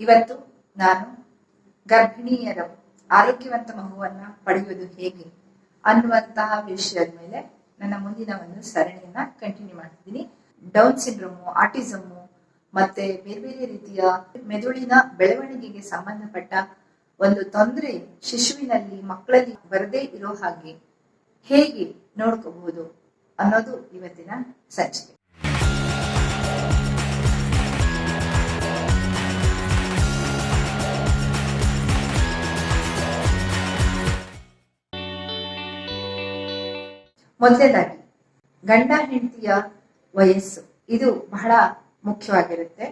ಇವತ್ತು ನಾನು ಗರ್ಭಿಣಿಯರ ಆರೋಗ್ಯವಂತ ಮಗುವನ್ನ ಪಡೆಯುವುದು ಹೇಗೆ ಅನ್ನುವಂತಹ ವಿಷಯದ ಮೇಲೆ ನನ್ನ ಮುಂದಿನ ಒಂದು ಸರಣಿಯನ್ನ ಕಂಟಿನ್ಯೂ ಮಾಡ್ತಿದ್ದೀನಿ. ಡೌನ್ ಸಿಂಡ್ರೋಮು ಆಟಿಸಮು ಮತ್ತೆ ಬೇರೆ ಬೇರೆ ರೀತಿಯ ಮೆದುಳಿನ ಬೆಳವಣಿಗೆಗೆ ಸಂಬಂಧಪಟ್ಟ ಒಂದು ತೊಂದರೆ ಶಿಶುವಿನಲ್ಲಿ ಮಕ್ಕಳಲ್ಲಿ ಬರದೇ ಇರೋ ಹಾಗೆ ಹೇಗೆ ನೋಡ್ಕೋಬಹುದು ಅನ್ನೋದು ಇವತ್ತಿನ ಸಂಚಿಕೆ. ಮೊದಲನೇದಾಗಿ, ಗಂಡ ಹೆಂಡತಿಯ ವಯಸ್ಸು. ಇದು ಬಹಳ ಮುಖ್ಯವಾಗಿರುತ್ತೆ.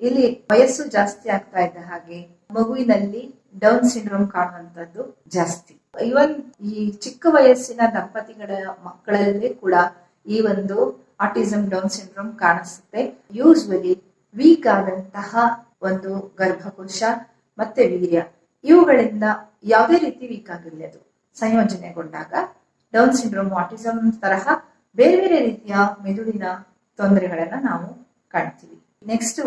ಇಲ್ಲಿ ವಯಸ್ಸು ಜಾಸ್ತಿ ಆಗ್ತಾ ಇದ್ದ ಹಾಗೆ ಮಗುವಿನಲ್ಲಿ ಡೌನ್ ಸಿಂಡ್ರೋಮ್ ಕಾಣುವಂತದ್ದು ಜಾಸ್ತಿ. ಇವನ್ ಈ ಚಿಕ್ಕ ವಯಸ್ಸಿನ ದಂಪತಿಗಳ ಮಕ್ಕಳಲ್ಲಿ ಕೂಡ ಈ ಒಂದು ಆಟಿಸಮ್ ಡೌನ್ ಸಿಂಡ್ರೋಮ್ ಕಾಣಿಸುತ್ತೆ. ಯೂಸ್ವಲಿ ವೀಕ್ ಆದಂತಹ ಒಂದು ಗರ್ಭಕೋಶ ಮತ್ತೆ ವೀರ್ಯ. ಇವುಗಳಿಂದ ಯಾವುದೇ ರೀತಿ ವೀಕ್ ಆಗಿರಲಿ ಅದು. ಸಂಯೋಜನೆಗೊಂಡಾಗ ಡೌನ್ ಸಿಂಡ್ರೋಮ್ ಆಟಿಸಮ್ ತರಹ ಬೇರೆ ಬೇರೆ ರೀತಿಯ ಮೆದುಳಿನ ತೊಂದರೆಗಳನ್ನ ನಾವು ಕಾಣ್ತೀವಿ. ನೆಕ್ಸ್ಟ್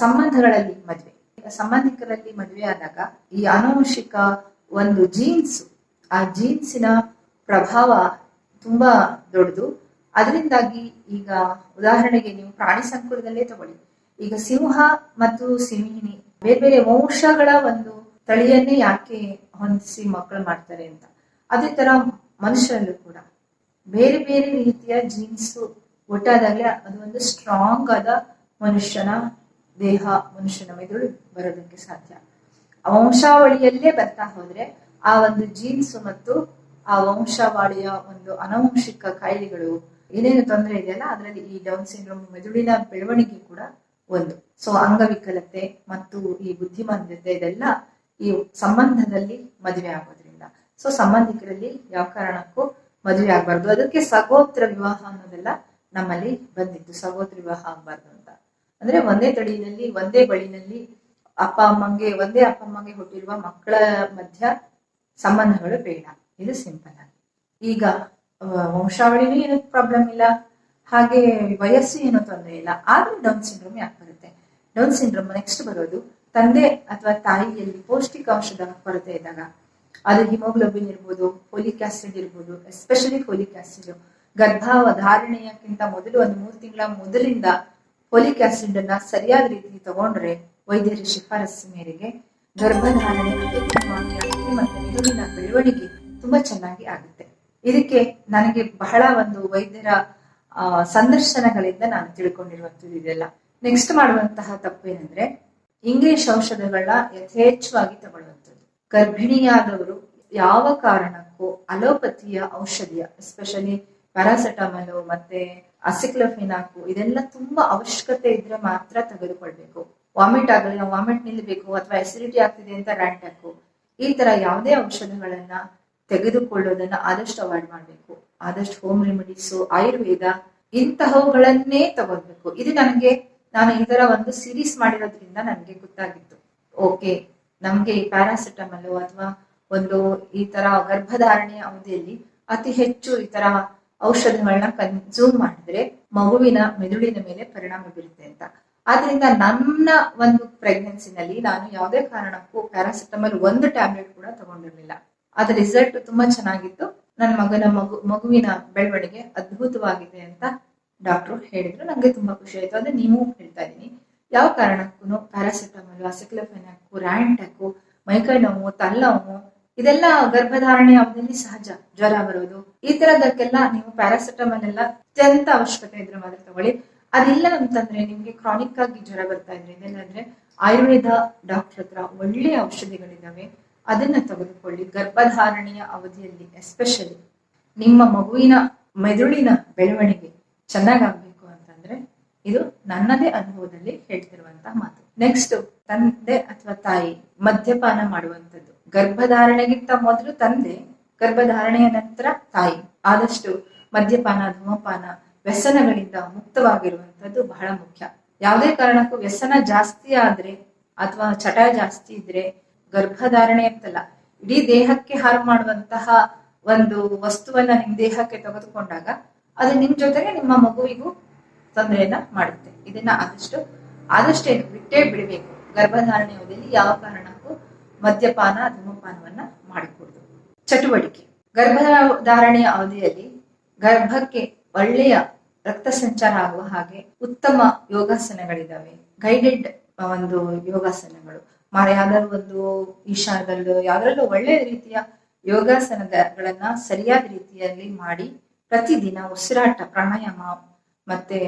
ಸಂಬಂಧಗಳಲ್ಲಿ ಮದುವೆ. ಸಂಬಂಧಿಕರಲ್ಲಿ ಮದುವೆ ಆದಾಗ ಈ ಅನುವಂಶಿಕ ಒಂದು ಜೀನ್ಸ್ ಆ ಜೀನ್ಸಿನ ಪ್ರಭಾವ ತುಂಬಾ ದೊಡ್ಡದು. ಅದರಿಂದಾಗಿ ಈಗ ಉದಾಹರಣೆಗೆ ನೀವು ಪ್ರಾಣಿ ಸಂಕುಲದಲ್ಲೇ ತಗೊಳ್ಳಿ. ಈಗ ಸಿಂಹ ಮತ್ತು ಸಿಂಹಿಣಿ ಬೇರೆ ಬೇರೆ ವಂಶಗಳ ಒಂದು ತಳಿಯನ್ನೇ ಯಾಕೆ ಹೊಂದಿಸಿ ಮಕ್ಕಳು ಮಾಡ್ತಾರೆ ಅಂತ. ಅದೇ ತರ ಮನುಷ್ಯರಲ್ಲೂ ಕೂಡ. ಬೇರೆ ಬೇರೆ ರೀತಿಯ ಜೀನ್ಸ್ ಒಟ್ಟಾದಾಗಲೇ ಅದು ಒಂದು ಸ್ಟ್ರಾಂಗ್ ಆದ ಮನುಷ್ಯನ ದೇಹ, ಮನುಷ್ಯನ ಮೆದುಳು ಬರೋದಕ್ಕೆ ಸಾಧ್ಯ. ವಂಶಾವಳಿಯಲ್ಲೇ ಬರ್ತಾ ಹೋದ್ರೆ ಆ ಒಂದು ಜೀನ್ಸ್ ಮತ್ತು ಆ ವಂಶಾವಳಿಯ ಒಂದು ಅನುವಂಶಿಕ ಕಾಯಿಲೆಗಳು ಏನೇನು ತೊಂದರೆ ಇದೆಯಲ್ಲ, ಅದರಲ್ಲಿ ಈ ಡೌನ್ ಸಿಂಡ್ರೋಮ್ ಮೆದುಳಿನ ಬೆಳವಣಿಗೆ ಕೂಡ ಒಂದು. ಸೊ ಅಂಗವಿಕಲತೆ ಮತ್ತು ಈ ಬುದ್ಧಿಮಾಂದ್ಯತೆ ಇದೆಲ್ಲ ಈ ಸಂಬಂಧದಲ್ಲಿ ಮದುವೆ ಆಗೋದ್ರಿಂದ ಸೊ ಸಂಬಂಧಿಕರಲ್ಲಿ ಯಾವ ಕಾರಣಕ್ಕೂ ಮದುವೆ ಆಗ್ಬಾರ್ದು. ಅದಕ್ಕೆ ಸಗೋತ್ರ ವಿವಾಹ ಅನ್ನೋದೆಲ್ಲ ನಮ್ಮಲ್ಲಿ ಬಂದಿತ್ತು ಸಗೋತ್ರ ವಿವಾಹ ಆಗ್ಬಾರ್ದು ಅಂತ. ಅಂದ್ರೆ ಒಂದೇ ತಳಿನಲ್ಲಿ ಒಂದೇ ಬಳಿನಲ್ಲಿ ಅಪ್ಪ ಅಮ್ಮಂಗೆ, ಒಂದೇ ಅಪ್ಪ ಅಮ್ಮಂಗೆ ಹುಟ್ಟಿರುವ ಮಕ್ಕಳ ಮಧ್ಯ ಸಂಬಂಧಗಳು ಬೇಡ. ಇದು ಸಿಂಪಲ್ ಈಗ ವಂಶಾವಳಿನೂ ಏನು ಪ್ರಾಬ್ಲಮ್ ಇಲ್ಲ. ಹಾಗೆ ವಯಸ್ಸು ಏನು ತೊಂದರೆ ಇಲ್ಲ. ಆದ್ರೂ ಡೌನ್ ಸಿಂಡ್ರೋಮ್ ಯಾಕೆ ಬರುತ್ತೆ? ಡೌನ್ ಸಿಂಡ್ರೋಮ್ ನೆಕ್ಸ್ಟ್ ಬರೋದು, ತಂದೆ ಅಥವಾ ತಾಯಿಯಲ್ಲಿ ಪೌಷ್ಟಿಕಾಂಶದ ಕೊರತೆ ಇದ್ದಾಗ. ಅದು ಹಿಮೋಗ್ಲೋಬಿನ್ ಇರ್ಬೋದು ಫೋಲಿಕ್ ಆಸಿಡ್ ಇರ್ಬೋದು ಎಸ್ಪೆಷಲಿ ಫೋಲಿಕ್ ಆಸಿಡ್ ಗರ್ಭಾವಧಾರಣೆಯಕ್ಕಿಂತ ಮೊದಲು ಒಂದು ಮೂರು ತಿಂಗಳ ಮೊದಲಿಂದ ಫೋಲಿಕ್ ಆಸಿಡ್ ಅನ್ನ ಸರಿಯಾದ ರೀತಿ ತಗೊಂಡ್ರೆ ವೈದ್ಯರ ಶಿಫಾರಸ್ಸು ಮೇರೆಗೆ ಗರ್ಭಧಾರಣೆ ಮತ್ತು ಮೆದುಳಿನ ಬೆಳವಣಿಗೆ ತುಂಬಾ ಚೆನ್ನಾಗಿ ಆಗುತ್ತೆ. ಇದಕ್ಕೆ ನನಗೆ ಬಹಳ ಒಂದು ವೈದ್ಯರ ಸಂದರ್ಶನಗಳಿಂದ ನಾನು ತಿಳ್ಕೊಂಡಿರುವಂಥದ್ದು ಇದೆಲ್ಲ. ನೆಕ್ಸ್ಟ್ ಮಾಡುವಂತಹ ತಪ್ಪೇನೆಂದ್ರೆ ಇಂಗ್ಲಿಷ್ ಔಷಧಗಳನ್ನ ಯಥೇಚ್ಛವಾಗಿ ತಗೊಳ್ಳುವಂಥದ್ದು. ಗರ್ಭಿಣಿಯಾದವರು ಯಾವ ಕಾರಣಕ್ಕೂ ಅಲೋಪತಿಯ ಔಷಧಿಯ ಎಸ್ಪೆಷಲಿ ಪ್ಯಾರಾಸೆಟಮಲು ಮತ್ತೆ ಅಸಿಕ್ಲೋಫಿನಾಕು ಇದೆಲ್ಲ ತುಂಬಾ ಅವಶ್ಯಕತೆ ಇದ್ರೆ ಮಾತ್ರ ತೆಗೆದುಕೊಳ್ಬೇಕು. ವಾಮಿಟ್ ಆಗಲಿ ನಾವು ವಾಮಿಟ್ ನಿಲ್ಲಬೇಕು ಅಥವಾ ಎಸಿಡಿಟಿ ಆಗ್ತಿದೆ ಅಂತ ರ್ಯಾಂಟ್ ಹಾಕು ಈ ತರ ಯಾವುದೇ ಔಷಧಗಳನ್ನ ತೆಗೆದುಕೊಳ್ಳೋದನ್ನ ಆದಷ್ಟು ಅವಾಯ್ಡ್ ಮಾಡಬೇಕು. ಆದಷ್ಟು ಹೋಮ್ ರೆಮಿಡೀಸು ಆಯುರ್ವೇದ ಇಂತಹವುಗಳನ್ನೇ ತಗೋಬೇಕು ಇದು ನನಗೆ, ನಾನು ಈ ತರ ಒಂದು ಸೀರೀಸ್ ಮಾಡಿರೋದ್ರಿಂದ ನನಗೆ ಗೊತ್ತಾಗಿತ್ತು. ಓಕೆ ನಮ್ಗೆ ಈ ಪ್ಯಾರಾಸಿಟಮಲ್ ಅಥವಾ ಒಂದು ಈ ತರ ಗರ್ಭಧಾರಣೆಯ ಅವಧಿಯಲ್ಲಿ ಅತಿ ಹೆಚ್ಚು ಈ ತರ ಔಷಧಗಳನ್ನ ಕನ್ಸೂಮ್ ಮಾಡಿದ್ರೆ ಮಗುವಿನ ಮೆದುಳಿನ ಮೇಲೆ ಪರಿಣಾಮ ಬೀರುತ್ತೆ ಅಂತ. ಆದ್ರಿಂದ ನನ್ನ ಒಂದು ಪ್ರೆಗ್ನೆನ್ಸಿನಲ್ಲಿ ನಾನು ಯಾವುದೇ ಕಾರಣಕ್ಕೂ ಪ್ಯಾರಾಸಿಟಮಲ್ ಒಂದು ಟ್ಯಾಬ್ಲೆಟ್ ಕೂಡ ತಗೊಂಡಿರ್ಲಿಲ್ಲ. ಅದ್ರ ರಿಸಲ್ಟ್ ತುಂಬಾ ಚೆನ್ನಾಗಿತ್ತು. ನನ್ನ ಮಗನ ಮಗು, ಮಗುವಿನ ಬೆಳವಣಿಗೆ ಅದ್ಭುತವಾಗಿದೆ ಅಂತ ಡಾಕ್ಟ್ರು ಹೇಳಿದ್ರು. ನಂಗೆ ತುಂಬಾ ಖುಷಿ ಆಯ್ತು. ಅದೇ ನೀವು ಹೇಳ್ತಾ ಇದೀನಿ ಯಾವ ಕಾರಣಕ್ಕೂ ಪ್ಯಾರಾಸಿಟಮಲ್ ಅಸಿಕ್ಲೋಫೆನಾಕು ರ್ಯಾಂಟಾಕು ಮೈಕೈ ನೋವು ತಲೆನೋವು ಇದೆಲ್ಲ ಗರ್ಭಧಾರಣೆ ಅವಧಿಯಲ್ಲಿ ಸಹಜ. ಜ್ವರ ಬರೋದು, ಈ ತರದಕ್ಕೆಲ್ಲ ನೀವು ಪ್ಯಾರಾಸಿಟಮಲ್ ಎಲ್ಲ ಅತ್ಯಂತ ಅವಶ್ಯಕತೆ ಇದ್ರೆ ಮಾತ್ರ ತಗೊಳ್ಳಿ. ಅದಿಲ್ಲ ಅಂತಂದ್ರೆ ನಿಮ್ಗೆ ಕ್ರಾನಿಕ್ ಆಗಿ ಜ್ವರ ಬರ್ತಾ ಇದ್ರೆ ಇದೆಲ್ಲಂದ್ರೆ ಆಯುರ್ವೇದ ಡಾಕ್ಟರ್ ಹತ್ರ ಒಳ್ಳೆಯ ಔಷಧಿಗಳಿದಾವೆ, ಅದನ್ನ ತೆಗೆದುಕೊಳ್ಳಿ. ಗರ್ಭಧಾರಣೆಯ ಅವಧಿಯಲ್ಲಿ ಎಸ್ಪೆಷಲಿ ನಿಮ್ಮ ಮಗುವಿನ ಮೆದುಳಿನ ಬೆಳವಣಿಗೆ ಚೆನ್ನಾಗಾಗ್ಬೇಕು ಅಂತಂದ್ರೆ ಇದು ನನ್ನದೇ ಅನುಭವದಲ್ಲಿ ಹೇಳ್ತಿರುವಂತಹ ಮಾತು. ನೆಕ್ಸ್ಟ್ ತಂದೆ ಅಥವಾ ತಾಯಿ ಮದ್ಯಪಾನ ಮಾಡುವಂಥದ್ದು. ಗರ್ಭಧಾರಣೆಗಿಂತ ಮೊದಲು ತಂದೆ, ಗರ್ಭಧಾರಣೆಯ ನಂತರ ತಾಯಿ. ಆದಷ್ಟು ಮದ್ಯಪಾನ, ಧೂಮಪಾನ, ವ್ಯಸನಗಳಿಂದ ಮುಕ್ತವಾಗಿರುವಂತದ್ದು ಬಹಳ ಮುಖ್ಯ. ಯಾವುದೇ ಕಾರಣಕ್ಕೂ ವ್ಯಸನ ಜಾಸ್ತಿ ಆದ್ರೆ ಅಥವಾ ಚಟ ಜಾಸ್ತಿ ಇದ್ರೆ ಗರ್ಭಧಾರಣೆ ಅಂತಲ್ಲ, ಇಡೀ ದೇಹಕ್ಕೆ ಹಾಳು ಮಾಡುವಂತಹ ಒಂದು ವಸ್ತುವನ್ನ ನಿಮ್ ದೇಹಕ್ಕೆ ತೆಗೆದುಕೊಂಡಾಗ ಅದು ನಿಮ್ ಜೊತೆಗೆ ನಿಮ್ಮ ಮಗುವಿಗೂ ತೊಂದರೆಯನ್ನ ಮಾಡುತ್ತೆ. ಇದನ್ನ ಆದಷ್ಟು ಆದಷ್ಟೇ ಬಿಟ್ಟೇ ಬಿಡಬೇಕು. ಗರ್ಭಧಾರಣೆ ಅವಧಿಯಲ್ಲಿ ಯಾವ ಕಾರಣಕ್ಕೂ ಮದ್ಯಪಾನ ಧೂಮಪಾನವನ್ನ ಮಾಡಿಕೊಡುದು. ಚಟುವಟಿಕೆ. ಗರ್ಭಧಾರಣೆಯ ಅವಧಿಯಲ್ಲಿ ಗರ್ಭಕ್ಕೆ ಒಳ್ಳೆಯ ರಕ್ತ ಸಂಚಾರ ಆಗುವ ಹಾಗೆ ಉತ್ತಮ ಯೋಗಾಸನಗಳಿದಾವೆ. ಗೈಡೆಡ್ ಒಂದು ಯೋಗಾಸನಗಳು. ಯಾವ್ದಾದ್ರು ಒಂದು ಈಶಾನದಲ್ಲೂ ಯಾವ್ದ್ರಲ್ಲೂ ಒಳ್ಳೆಯ ರೀತಿಯ ಯೋಗಾಸನಗಳನ್ನ ಸರಿಯಾದ ರೀತಿಯಲ್ಲಿ ಮಾಡಿ ಪ್ರತಿದಿನ ಉಸಿರಾಟ, ಪ್ರಾಣಾಯಾಮ ಮತ್ತೆ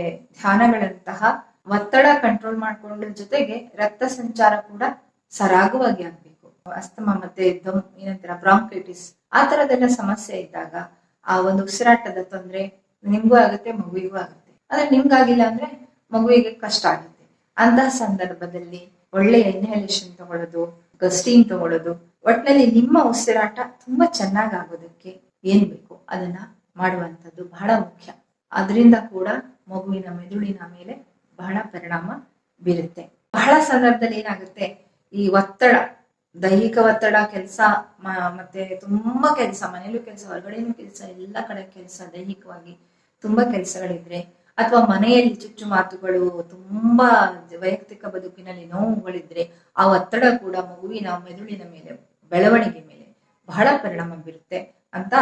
ಧ್ಯಾನಗಳಂತಹ ಒತ್ತಡ ಕಂಟ್ರೋಲ್ ಮಾಡ್ಕೊಂಡ್ರ ಜೊತೆಗೆ ರಕ್ತ ಸಂಚಾರ ಕೂಡ ಸರಾಗವಾಗಿ ಆಗ್ಬೇಕು. ಅಸ್ತಮ ಮತ್ತೆ ದಮ್ ಏನಂತೀರ ಬ್ರಾಂಕೈಟಿಸ್ ಆ ತರದೆಲ್ಲ ಸಮಸ್ಯೆ ಇದ್ದಾಗ ಆ ಒಂದು ಉಸಿರಾಟದ ತೊಂದರೆ ನಿಮ್ಗೂ ಆಗುತ್ತೆ, ಮಗುವಿಗೂ ಆಗುತ್ತೆ. ಆದ್ರೆ ನಿಮ್ಗಾಗಿಲ್ಲ ಅಂದ್ರೆ ಮಗುವಿಗೆ ಕಷ್ಟ ಆಗುತ್ತೆ. ಅಂತ ಸಂದರ್ಭದಲ್ಲಿ ಒಳ್ಳೆ ಇನ್ಹೇಲೇಷನ್ ತಗೊಳ್ಳೋದು ಗಸ್ಟೀನ್ ತಗೊಳ್ಳೋದು ಒಟ್ಟಿನಲ್ಲಿ ನಿಮ್ಮ ಉಸಿರಾಟ ತುಂಬಾ ಚೆನ್ನಾಗಿ ಆಗೋದಕ್ಕೆ ಏನ್ ಬೇಕು? ಅದನ್ನ ಮಾಡುವಂಥದ್ದು ಬಹಳ ಮುಖ್ಯ. ಅದರಿಂದ ಕೂಡ ಮಗುವಿನ ಮೆದುಳಿನ ಮೇಲೆ ಬಹಳ ಪರಿಣಾಮ ಬೀರುತ್ತೆ. ಬಹಳ ಸಂದರ್ಭದಲ್ಲಿ ಏನಾಗುತ್ತೆ? ಈ ಒತ್ತಡ ದೈಹಿಕ ಒತ್ತಡ, ಕೆಲಸ ಮತ್ತೆ ತುಂಬಾ ಕೆಲಸ ಮನೇಲೂ ಕೆಲಸ, ಹೊರಗಡೆನೂ ಕೆಲಸ, ಎಲ್ಲ ಕಡೆ ಕೆಲಸ ದೈಹಿಕವಾಗಿ ತುಂಬಾ ಕೆಲಸಗಳಿದ್ರೆ, ಅಥವಾ ಮನೆಯಲ್ಲಿ ಚುಚ್ಚು ಮಾತುಗಳು, ತುಂಬಾ ವೈಯಕ್ತಿಕ ಬದುಕಿನಲ್ಲಿ ನೋವುಗಳಿದ್ರೆ, ಆ ಒತ್ತಡ ಕೂಡ ಮಗುವಿನ ಮೆದುಳಿನ ಮೇಲೆ, ಬೆಳವಣಿಗೆ ಮೇಲೆ ಬಹಳ ಪರಿಣಾಮ ಬೀರುತ್ತೆ ಅಂತ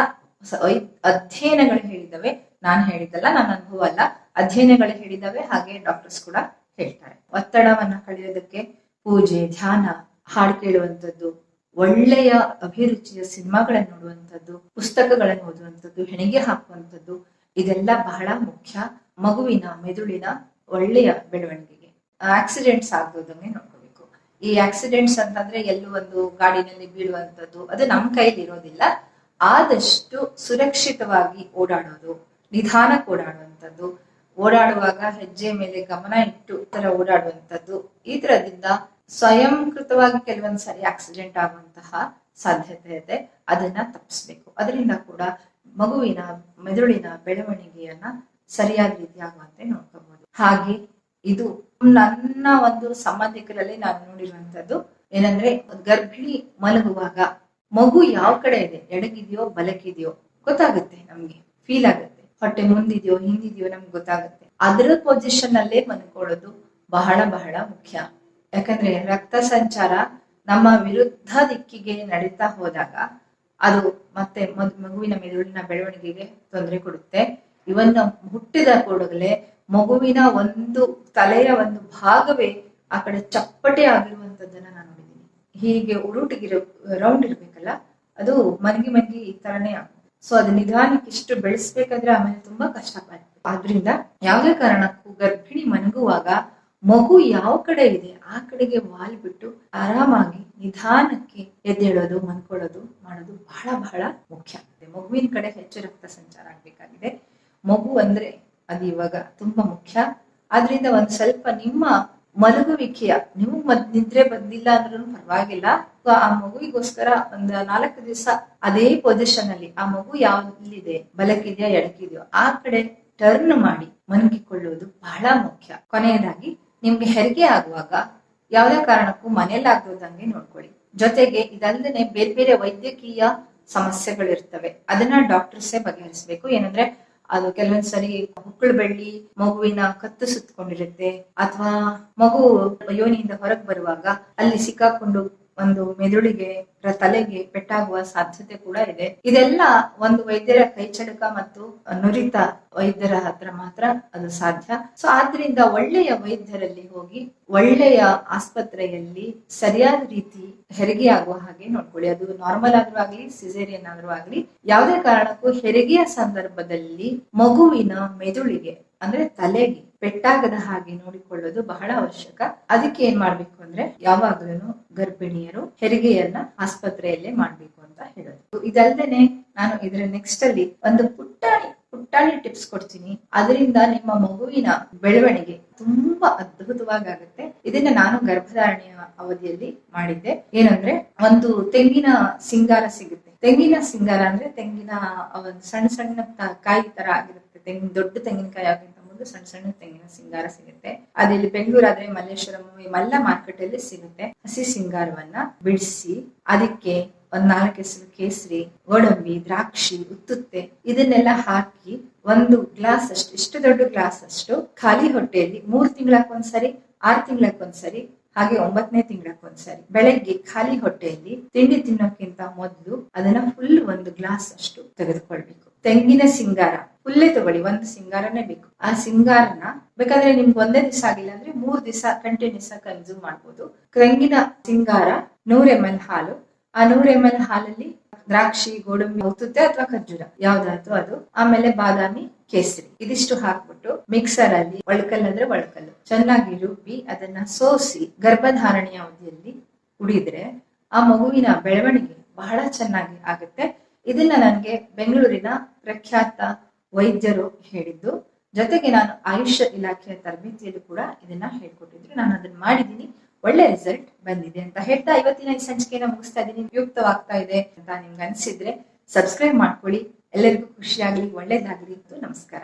ಅಧ್ಯಯನಗಳು ಹೇಳಿದವೆ. ನಾನು ಹೇಳಿದ್ದಲ್ಲ, ನನ್ನ ಅನುಭವ ಅಲ್ಲ. ಅಧ್ಯಯನಗಳು ಹೇಳಿದವೆ, ಹಾಗೆ ಡಾಕ್ಟರ್ಸ್ ಕೂಡ ಹೇಳ್ತಾರೆ. ಒತ್ತಡವನ್ನ ಕಳೆಯೋದಕ್ಕೆ ಪೂಜೆ, ಧ್ಯಾನ ಹಾಡು ಕೇಳುವಂಥದ್ದು, ಒಳ್ಳೆಯ ಅಭಿರುಚಿಯ ಸಿನಿಮಾಗಳನ್ನು ನೋಡುವಂಥದ್ದು, ಪುಸ್ತಕಗಳನ್ನು ಓದುವಂಥದ್ದು, ಹೆಣಿಗೆ ಹಾಕುವಂಥದ್ದು, ಇದೆಲ್ಲ ಬಹಳ ಮುಖ್ಯ ಮಗುವಿನ, ಮೆದುಳಿನ ಒಳ್ಳೆಯ ಬೆಳವಣಿಗೆಗೆ. ಆಕ್ಸಿಡೆಂಟ್ಸ್ ಆಗೋದನ್ನೇ ನೋಡ್ಕೋಬೇಕು. ಈ ಆಕ್ಸಿಡೆಂಟ್ಸ್ ಅಂತಂದ್ರೆ ಎಲ್ಲೂ ಒಂದು ಗಾಡಿನಲ್ಲಿ ಬೀಳುವಂಥದ್ದು, ಅದು ನಮ್ಮ ಕೈಲಿ ಇರೋದಿಲ್ಲ. ಆದಷ್ಟು ಸುರಕ್ಷಿತವಾಗಿ ಓಡಾಡೋದು ನಿಧಾನಕ್ಕೆ ಓಡಾಡುವಂಥದ್ದು. ಓಡಾಡುವಾಗ ಹೆಜ್ಜೆ ಮೇಲೆ ಗಮನ ಇಟ್ಟು ತರ ಓಡಾಡುವಂಥದ್ದು, ಈ ತರದಿಂದ ಸ್ವಯಂಕೃತವಾಗಿ ಕೆಲವೊಂದು ಸರಿ ಆಕ್ಸಿಡೆಂಟ್ ಆಗುವಂತಹ ಸಾಧ್ಯತೆ ಇದೆ. ಅದನ್ನ ತಪ್ಪಿಸ್ಬೇಕು. ಅದರಿಂದ ಕೂಡ ಮಗುವಿನ, ಮೆದುಳಿನ ಬೆಳವಣಿಗೆಯನ್ನ ಸರಿಯಾದ ರೀತಿ ಆಗುವಂತೆ ನೋಡ್ಕೋಬಹುದು ಹಾಗೆ ಇದು ನನ್ನ ಒಂದು ಸಂಬಂಧಿಕರಲ್ಲಿ ನಾನು ನೋಡಿರುವಂತದ್ದು ಏನಂದ್ರೆ, ಗರ್ಭಿಣಿ ಮಲಗುವಾಗ ಮಗು ಯಾವ ಕಡೆ ಇದೆ? ಎಡಗಿದೆಯೋ, ಬಲಕ್ಕಿದೆಯೋ? ಗೊತ್ತಾಗುತ್ತೆ ನಮ್ಗೆ. ಫೀಲ್ ಆಗುತ್ತೆ. ಹೊಟ್ಟೆ ಮುಂದಿದೆಯೋ, ಹಿಂದಿದೆಯೋ ನಮ್ಗೆ ಗೊತ್ತಾಗುತ್ತೆ. ಅದರ ಪೊಸಿಷನ್ ಅಲ್ಲೇ ಮಲ್ಕೊಳ್ಳೋದು ಬಹಳ ಬಹಳ ಮುಖ್ಯ. ಯಾಕಂದ್ರೆ ರಕ್ತ ಸಂಚಾರ ನಮ್ಮ ವಿರುದ್ಧ ದಿಕ್ಕಿಗೆ ನಡೀತಾ ಹೋದಾಗ ಅದು ಮತ್ತೆ ಮಗ್- ಮಗುವಿನ ಮೆದುಳಿನ ಬೆಳವಣಿಗೆಗೆ ತೊಂದರೆ ಕೊಡುತ್ತೆ. ಇವನ್ನ ಹುಟ್ಟಿದ ಕೂಡಲೇ ಮಗುವಿನ ಒಂದು ತಲೆಯ ಒಂದು ಭಾಗವೇ ಆ ಕಡೆ ಚಪ್ಪಟೆ ಆಗಿರುವಂತದ್ದನ್ನ ನಾನು ನೋಡಿದ್ದೀನಿ. ಹೀಗೆ ಉರುಟಿಗಿರೋ ರೌಂಡ್ ಇರ್ಬೇಕಲ್ಲ, ಅದು ಮನಗಿ ಮನಗಿ ಈ ತರನೇ ಸೊ ಅದು ನಿಧಾನಕ್ಕೆ ಇಷ್ಟು ಬೆಳೆಸ್ಬೇಕಂದ್ರೆ ಆಮೇಲೆ ತುಂಬಾ ಕಷ್ಟ ಆಗುತ್ತೆ ಆದ್ರಿಂದ ಯಾವುದೇ ಕಾರಣಕ್ಕೂ ಗರ್ಭಿಣಿ ಮನಗುವಾಗ ಮಗು ಯಾವ ಕಡೆ ಇದೆ, ಆ ಕಡೆಗೆ ವಾಲ್ ಬಿಟ್ಟು ಆರಾಮಾಗಿ ನಿಧಾನಕ್ಕೆ ಎದ್ದೇಳೋದು ಮನ್ಕೊಳ್ಳೋದು ಮಾಡೋದು ಬಹಳ ಬಹಳ ಮುಖ್ಯ. ಮಗುವಿನ ಕಡೆ ಹೆಚ್ಚು ರಕ್ತ ಸಂಚಾರ ಆಗ್ಬೇಕಾಗಿದೆ. ಮಗು ಅಂದ್ರೆ ಅದು ಇವಾಗ ತುಂಬಾ ಮುಖ್ಯ. ಆದ್ರಿಂದ ಒಂದ್ ಸ್ವಲ್ಪ ನಿಮ್ಮ ಮಲಗುವಿಕೆಯ ನೀವು ಮದ್, ನಿದ್ರೆ ಬಂದಿಲ್ಲ ಅಂದ್ರೂ ಪರವಾಗಿಲ್ಲ. ಆ ಮಗುವಿಗೋಸ್ಕರ ಒಂದ್ ನಾಲ್ಕು ದಿವಸ ಅದೇ ಪೊಸಿಷನ್ ಅಲ್ಲಿ ಆ ಮಗು ಯಾವ್ದಿದೆ ಬಲಕ್ಕಿದೆಯಾ, ಎಡಕ್ಕಿದೆಯೋ, ಆ ಕಡೆ ಟರ್ನ್ ಮಾಡಿ ಮನಗಿಕೊಳ್ಳುವುದು ಬಹಳ ಮುಖ್ಯ. ಕೊನೆಯದಾಗಿ ನಿಮ್ಗೆ ಹೆರಿಗೆ ಆಗುವಾಗ ಯಾವುದೇ ಕಾರಣಕ್ಕೂ ಮನೇಲಿ ಆಗೋದಂಗೆ ನೋಡ್ಕೊಳ್ಳಿ. ಜೊತೆಗೆ ಇದಲ್ಲದೆ ಬೇರೆ ಬೇರೆ ವೈದ್ಯಕೀಯ ಸಮಸ್ಯೆಗಳಿರ್ತವೆ. ಅದನ್ನ ಡಾಕ್ಟರ್ಸೇ ಬಗೆಹರಿಸಬೇಕು. ಏನಂದ್ರೆ ಅದು ಕೆಲವೊಂದ್ಸರಿ ಹುಕ್ಕಳು ಬೆಳ್ಳಿ, ಮಗುವಿನ ಕತ್ತು ಸುತ್ತಕೊಂಡಿರುತ್ತೆ ಅಥವಾ ಮಗು ಯೋನಿಯಿಂದ ಹೊರಗೆ ಬರುವಾಗ ಅಲ್ಲಿ ಸಿಕ್ಕಾಕೊಂಡು ಒಂದು ಮೆದುಳಿಗೆ ತಲೆಗೆ ಪೆಟ್ಟಾಗುವ ಸಾಧ್ಯತೆ ಕೂಡ ಇದೆ. ಇದೆಲ್ಲ ಒಂದು ವೈದ್ಯರ ಕೈಚಳಕ ಮತ್ತು ನುರಿತ ವೈದ್ಯರ ಹತ್ರ ಮಾತ್ರ ಅದು ಸಾಧ್ಯ. ಸೊ ಆದ್ರಿಂದ ಒಳ್ಳೆಯ ವೈದ್ಯರಲ್ಲಿ ಹೋಗಿ, ಒಳ್ಳೆಯ ಆಸ್ಪತ್ರೆಯಲ್ಲಿ ಸರಿಯಾದ ರೀತಿ ಹೆರಿಗೆ ಆಗುವ ಹಾಗೆ ನೋಡ್ಕೊಳ್ಳಿ. ಅದು ನಾರ್ಮಲ್ ಆದ್ರೂ ಆಗ್ಲಿ ಸಿಸೇರಿಯನ್ ಆದ್ರೂ ಆಗ್ಲಿ, ಯಾವುದೇ ಕಾರಣಕ್ಕೂ ಹೆರಿಗೆಯ ಸಂದರ್ಭದಲ್ಲಿ ಮಗುವಿನ ಮೆದುಳಿಗೆ, ಅಂದ್ರೆ ತಲೆಗೆ ಪೆಟ್ಟಾಗದ ಹಾಗೆ ನೋಡಿಕೊಳ್ಳೋದು ಬಹಳ ಅವಶ್ಯಕ. ಅದಕ್ಕೆ ಏನ್ ಮಾಡ್ಬೇಕು ಅಂದ್ರೆ ಯಾವಾಗ್ಲೂ ಗರ್ಭಿಣಿಯರು ಹೆರಿಗೆಯನ್ನ ಆಸ್ಪತ್ರೆಯಲ್ಲೇ ಮಾಡ್ಬೇಕು ಅಂತ ಹೇಳೋದು. ಇದಲ್ದೇನೆ ನಾನು ಇದರ ನೆಕ್ಸ್ಟ್ ಅಲ್ಲಿ ಒಂದು ಪುಟ್ಟಾಣಿ ಪುಟ್ಟಾಣಿ ಟಿಪ್ಸ್ ಕೊಡ್ತೀನಿ. ಅದರಿಂದ ನಿಮ್ಮ ಮಗುವಿನ ಬೆಳವಣಿಗೆ ತುಂಬಾ ಅದ್ಭುತವಾಗಿ ಆಗುತ್ತೆ ಇದನ್ನ ನಾನು ಗರ್ಭಧಾರಣೆಯ ಅವಧಿಯಲ್ಲಿ ಮಾಡಿದ್ದೆ. ಏನಂದ್ರೆ ಒಂದು ತೆಂಗಿನ ಸಿಂಗಾರ ಸಿಗುತ್ತೆ. ತೆಂಗಿನ ಸಿಂಗಾರ ಅಂದ್ರೆ ತೆಂಗಿನ ಒಂದು ಸಣ್ಣ ಸಣ್ಣ ಕಾಯಿ ತರ ಆಗಿರುತ್ತೆ. ತೆಂಗಿನ ದೊಡ್ಡ ತೆಂಗಿನಕಾಯಿ ಆಗಿಂತ ಮೊದಲು ಸಣ್ಣ ಸಣ್ಣ ತೆಂಗಿನ ಸಿಂಗಾರ ಸಿಗುತ್ತೆ. ಅದಿಲ್ಲಿ ಬೆಂಗಳೂರು ಆದ್ರೆ ಮಲ್ಲೇಶ್ವರಂ ಮಲ್ಲ ಮಾರ್ಕೆಟ್ ಅಲ್ಲಿ ಸಿಗುತ್ತೆ. ಹಸಿ ಸಿಂಗಾರವನ್ನ ಬಿಡಿಸಿ, ಅದಕ್ಕೆ ಒಂದ್ ನಾಲ್ಕು ಕೇಸರಿ, ಗೋಡಂಬಿ, ದ್ರಾಕ್ಷಿ, ಉತ್ತುತ್ತೆ ಇದನ್ನೆಲ್ಲ ಹಾಕಿ ಒಂದು ಗ್ಲಾಸ್ ಅಷ್ಟು, ಇಷ್ಟು ದೊಡ್ಡ ಗ್ಲಾಸ್ ಅಷ್ಟು ಖಾಲಿ ಹೊಟ್ಟೆಯಲ್ಲಿ ಮೂರ್ ತಿಂಗಳಕ್ಕೊಂದ್ಸರಿ, ಆರ್ ತಿಂಗಳಕ್ಕೊಂದ್ಸರಿ ಹಾಗೆ ಒಂಬತ್ತನೇ ತಿಂಗಳಕ್ಕೊಂದ್ಸರಿ ಬೆಳಗ್ಗೆ ಖಾಲಿ ಹೊಟ್ಟೆಯಲ್ಲಿ ತಿಂಡಿ ತಿನ್ನೋಕ್ಕಿಂತ ಮೊದಲು ಅದನ್ನ ಫುಲ್ ಒಂದು ಗ್ಲಾಸ್ ಅಷ್ಟು ತೆಗೆದುಕೊಳ್ಬೇಕು. ತೆಂಗಿನ ಸಿಂಗಾರ ಫುಲ್ಲೇ ತಗೊಳ್ಳಿ, ಒಂದು ಸಿಂಗಾರನೇ ಬೇಕು. ಆ ಸಿಂಗಾರನ ಬೇಕಾದ್ರೆ ನಿಮ್ಗೆ ಒಂದೇ ದಿವಸ ಆಗಿಲ್ಲ ಅಂದ್ರೆ ಮೂರ್ ದಿವಸ ಕಂಟಿನ್ಯೂಸ್ ಆಗಿ ಕನ್ಸ್ಯೂಮ್ ಮಾಡ್ಬೋದು. ತೆಂಗಿನ ಸಿಂಗಾರ, ನೂರ್ ಎಂ ಎಲ್ ಹಾಲು. ಆ ನೂರ್ ಎಂ ಎಲ್ ಹಾಲಲ್ಲಿ ದ್ರಾಕ್ಷಿ, ಗೋಡಂಬಿ ಹೋಗ್ತದೆ ಅಥವಾ ಖರ್ಜೂರ. ಯಾವ್ದಾದ್ರು ಅದು. ಆಮೇಲೆ ಬಾದಾಮಿ ಕೇಸರಿ. ಇದಿಷ್ಟು ಹಾಕ್ಬಿಟ್ಟು ಮಿಕ್ಸರ್ ಅಲ್ಲಿ ಒಳಕಲ್ ಅಂದ್ರೆ ಒಳಕಲ್ಲು. ಚೆನ್ನಾಗಿ ರುಬ್ಬಿ ಅದನ್ನ ಸೋಸಿ ಗರ್ಭಧಾರಣೆಯ ಅವಧಿಯಲ್ಲಿ ಕುಡಿದ್ರೆ ಆ ಮಗುವಿನ ಬೆಳವಣಿಗೆ ಬಹಳ ಚೆನ್ನಾಗಿ ಆಗುತ್ತೆ. ಇದನ್ನ ನನಗೆ ಬೆಂಗಳೂರಿನ ಪ್ರಖ್ಯಾತ ವೈದ್ಯರು ಹೇಳಿದ್ದು, ಜೊತೆಗೆ ನಾನು ಆಯುಷ್ಯ ಇಲಾಖೆಯ ತರಬೇತಿಯಲ್ಲೂ ಕೂಡ ಇದನ್ನ ಹೇಳ್ಕೊಟ್ಟಿದ್ರು. ನಾನು ಅದನ್ನ ಮಾಡಿದ್ದೀನಿ ಒಳ್ಳೆ ರಿಸಲ್ಟ್ ಬಂದಿದೆ ಅಂತ ಹೇಳ್ತಾ ಇವತ್ತಿನ ಈ ಸಂಚಿಕೆನ ಮುಗಿಸ್ತಾ ಇದ್ದೀನಿ ಉಪಯುಕ್ತವಾಗ್ತಾ ಇದೆ ಅಂತ ನಿಮ್ಗೆ ಅನ್ಸಿದ್ರೆ ಸಬ್ಸ್ಕ್ರೈಬ್ ಮಾಡ್ಕೊಳ್ಳಿ. ಎಲ್ಲರಿಗೂ ಖುಷಿಯಾಗಲಿ ಒಳ್ಳೇದಾಗಲಿ ಅಂತ ನಮಸ್ಕಾರ.